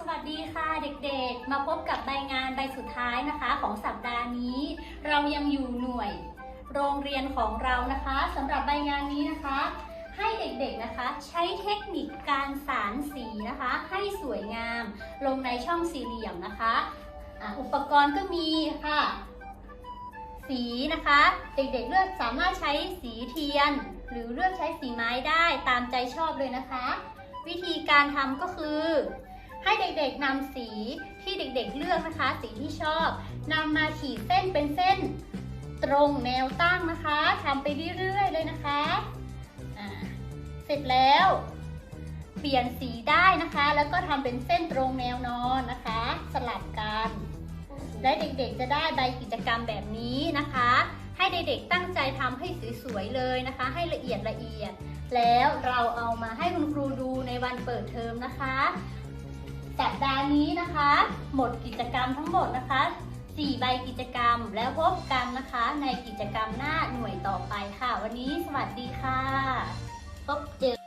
สวัสดีค่ะเด็กๆ มาพบกับใบงานใบสุดท้ายนะคะ ของสัปดาห์นี้ เรายังอยู่หน่วยโรงเรียนของเรานะคะสำหรับใบงานนี้นะคะ ให้เด็กๆนะคะ ใช้เทคนิคการสารสีนะคะ ให้สวยงาม ลงในช่องสี่เหลี่ยมนะคะอะอุปกรณ์ก็มีค่ะ สีนะคะ เด็กๆเลือกสามารถใช้สีเทียน หรือเลือกใช้สีไม้ได้ตามใจชอบเลยนะคะ วิธีการทำก็คือ ให้เด็กๆนำสีที่เด็กๆเลือกนะคะ สีที่ชอบนำมาขีดเส้นเป็นเส้นตรงแนวตั้งนะคะทำไปเรื่อยๆเลยนะคะเสร็จแล้ว เปลี่ยนสีได้นะคะ แล้วก็ทำเป็นเส้นตรงแนวนอนนะคะ สลับกัน และเด็กๆจะได้ใบกิจกรรมแบบนี้นะคะ ให้เด็กๆตั้งใจทำให้สวยๆเลยนะคะ ให้ละเอียดละเอียด แล้วเราเอามาให้คุณครูดูในวันเปิดเทอมนะคะ สัปดาห์นี้นะคะ หมดกิจกรรมทั้งหมดนะคะ 4 ใบกิจกรรมแล้วพบกันนะคะ ในกิจกรรมหน้าหน่วยต่อไปค่ะ วันนี้สวัสดีค่ะ พบเจอ